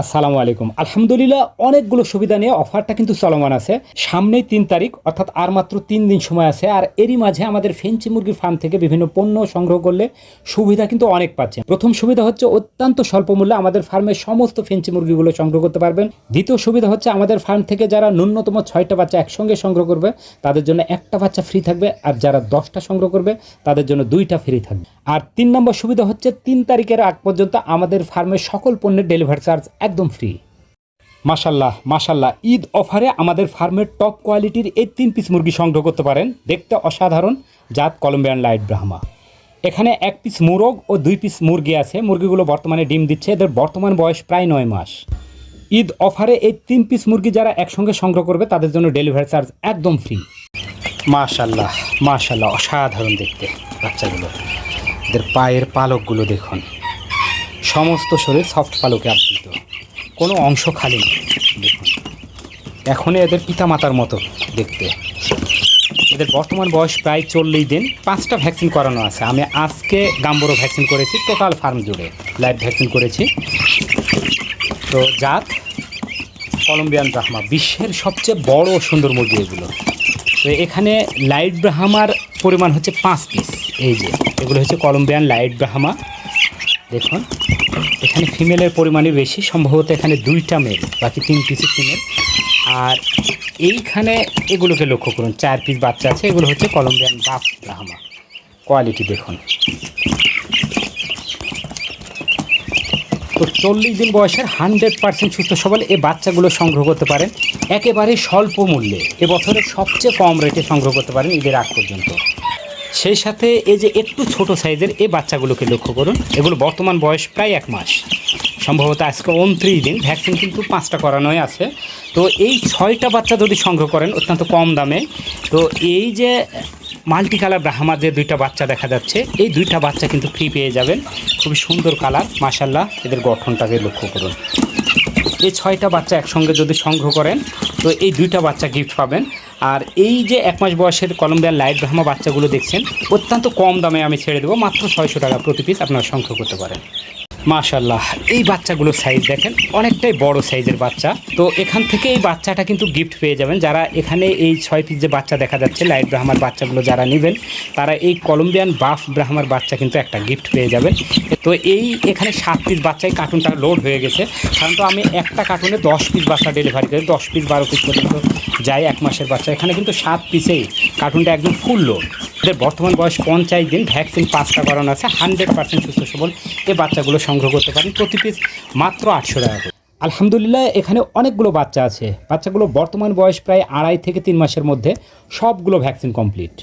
আসসালামু আলাইকুম। আলহামদুলিল্লাহ, অনেকগুলো সুবিধা নিয়ে অফারটা কিন্তু চলমান আছে। সামনেই তিন তারিখ, অর্থাৎ আর মাত্র তিন দিন সময় আছে। আর এরই মাঝে আমাদের ফেঞ্চি মুরগির ফার্ম থেকে বিভিন্ন পণ্য সংগ্রহ করলে সুবিধা কিন্তু অনেক পাচ্ছেন। প্রথম সুবিধা হচ্ছে অত্যন্ত স্বল্প মূল্যে আমাদের ফার্মের সমস্ত ফেঞ্চি মুরগিগুলো সংগ্রহ করতে পারবেন। দ্বিতীয় সুবিধা হচ্ছে আমাদের ফার্ম থেকে যারা ন্যূনতম ছয়টা বাচ্চা একসঙ্গে সংগ্রহ করবে, তাদের জন্য একটা বাচ্চা ফ্রি থাকবে। আর যারা দশটা সংগ্রহ করবে, তাদের জন্য দুইটা ফ্রি থাকবে। আর তিন নম্বর সুবিধা হচ্ছে তিন তারিখের আগ পর্যন্ত আমাদের ফার্মের সকল পণ্যের ডেলিভারি চার্জ একদম ফ্রি মাশাল্লাহ মাশাল্লাহ, ঈদ অফারে আমাদের ফার্মের টপ কোয়ালিটির এই তিন পিস মুরগি সংগ্রহ করতে পারেন। দেখতে অসাধারণ, জাত কলম্বিয়ান লাইট ব্রাহ্মা। এখানে এক পিস মুরগ ও দুই পিস মুরগি আছে। মুরগিগুলো বর্তমানে ডিম দিচ্ছে। এদের বর্তমান বয়স প্রায় নয় মাস। ঈদ অফারে এই তিন পিস মুরগি যারা একসঙ্গে সংগ্রহ করবে, তাদের জন্য ডেলিভারি চার্জ একদম ফ্রি মাশাল্লাহ মাশাল্লাহ, অসাধারণ দেখতে বাচ্চাগুলো। এদের পায়ের পালকগুলো দেখুন। সমস্ত শরীর সফট পালকে আবৃত। কোনো অংশ খালি নেই দেখুন। এখনই এদের পিতামাতার মতো দেখতে। এদের বর্তমান বয়স প্রায় চল্লিশ দিন। পাঁচটা ভ্যাকসিন করানো আছে। আমি আজকে গাম্বরো ভ্যাকসিন করেছি, টোটাল ফার্ম জুড়ে লাইভ ভ্যাকসিন করেছি। তো জাত, কলম্বিয়ান ব্রাহ্মা, বিশ্বের সবচেয়ে বড় সুন্দর মুরগি এগুলো। তো এখানে লাইট ব্রাহ্মার পরিমাণ হচ্ছে পাঁচ পিস এই যে, এগুলো হচ্ছে কলম্বিয়ান লাইট ব্রাহ্মা। দেখুন, এখানে ফিমেলের পরিমাণই বেশি, সম্ভবত এখানে দুইটা মেল বাকি তিন পিসই ফিমেল আর এইখানে এগুলোকে লক্ষ্য করুন, চার পিস বাচ্চা আছে, এগুলো হচ্ছে কলম্বিয়ান বাফ ব্রাহ্মা কোয়ালিটি দেখুন। তো চল্লিশ দিন বয়সের হান্ড্রেড পার্সেন্ট সুস্থ সবল এই বাচ্চাগুলো সংগ্রহ করতে পারেন। একেবারে স্বল্প মূল্যে এবছরের সবচেয়ে কম রেটে সংগ্রহ করতে পারেন ঈদের আগ পর্যন্ত। সেই সাথে এই যে একটু ছোট সাইজের এই বাচ্চাগুলোকে লক্ষ্য করুন। এগুলো বর্তমান বয়স প্রায় এক মাস। সম্ভবত আজকে উনত্রিশ দিন। ভ্যাকসিন কিন্তু পাঁচটা করানোই আছে। তো এই ছয়টা বাচ্চা যদি সংগ্রহ করেন, অত্যন্ত কম দামে, তো এই যে মাল্টি কালার ব্রাহ্মার যে দুইটা বাচ্চা দেখা যাচ্ছে, এই দুইটা বাচ্চা কিন্তু ফ্রি পেয়ে যাবেন। খুবই সুন্দর কালার মাসাল্লাহ এদের গঠনটাকে লক্ষ্য করুন। এই ছয়টা বাচ্চা একসঙ্গে যদি সংগ্রহ করেন, তো এই দুইটা বাচ্চা গিফট পাবেন। আর এই যে এক মাস বয়সের কলম্বিয়ার লাইট ব্রাহ্মা বাচ্চাগুলো দেখছেন, অত্যন্ত কম দামে আমি ছেড়ে দেবো, মাত্র ছয়শো টাকা প্রতি পিস আপনারা সংগ্রহ করতে পারেন। মাশাল্লাহ এই বাচ্চাগুলোর সাইজ দেখেন, অনেকটাই বড় সাইজের বাচ্চা। তো এখান থেকে এই বাচ্চাটা কিন্তু গিফট পেয়ে যাবেন। যারা এখানে এই ছয় পিস যে বাচ্চা দেখা যাচ্ছে লাইট ব্রাহ্মার বাচ্চাগুলো যারা নেবেন, তারা এই কলম্বিয়ান বাফ ব্রাহ্মার বাচ্চা কিন্তু একটা গিফট পেয়ে যাবেন। তো এই এখানে সাত পিস বাচ্চাই কার্টুনটা লোড হয়ে গেছে। সাধারণত আমি একটা কার্টুনে দশ পিস বাচ্চা ডেলিভারি করি। দশ পিস বারো পিস পর্যন্ত যাই এক মাসের বাচ্চা। এখানে কিন্তু সাত পিসেই কার্টুনটা একদম ফুল লোড এদের বর্তমান বয়স পঞ্চাশ দিন ভ্যাকসিন পাঁচটা করানো আছে হান্ড্রেড পার্সেন্ট সুস্থ সবল এই বাচ্চাগুলো সংগ্রহ করতে পারেন। প্রতি পিস মাত্র আটশো টাকা করে। আলহামদুলিল্লাহ, এখানে অনেকগুলো বাচ্চা আছে। বাচ্চাগুলো বর্তমান বয়স প্রায় আড়াই থেকে তিন মাসের মধ্যে সবগুলো ভ্যাকসিন কমপ্লিট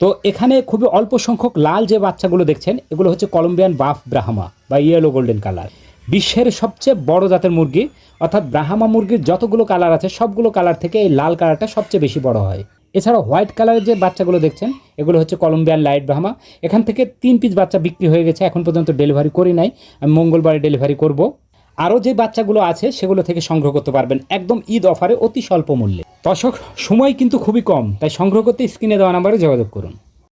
তো এখানে খুবই অল্প সংখ্যক লাল যে বাচ্চাগুলো দেখছেন, এগুলো হচ্ছে কলম্বিয়ান বাফ ব্রাহ্মা বা ইয়েলো গোল্ডেন কালার বিশ্বের সবচেয়ে বড় জাতের মুরগি, অর্থাৎ ব্রাহ্মা মুরগির যতগুলো কালার আছে, সবগুলো কালার থেকে এই লাল কালারটা সবচেয়ে বেশি বড় হয়। এছাড়া হোয়াইট কালারের যে বাচ্চাগুলো দেখছেন, এগুলো হচ্ছে কলম্বিয়ান লাইট ব্রাহ্মা। এখান থেকে তিন পিস বাচ্চা বিক্রি হয়ে গেছে, এখন পর্যন্ত ডেলিভারি করি নাই, আমি মঙ্গলবারে ডেলিভারি করব। আরও যে বাচ্চাগুলো আছে, সেগুলো থেকে সংগ্রহ করতে পারবেন, একদম ঈদ অফারে অতি স্বল্প মূল্যে। দর্শক, সময় কিন্তু খুবই কম, তাই সংগ্রহ করতে স্ক্রিনে দেওয়া নাম্বারে যোগাযোগ করুন।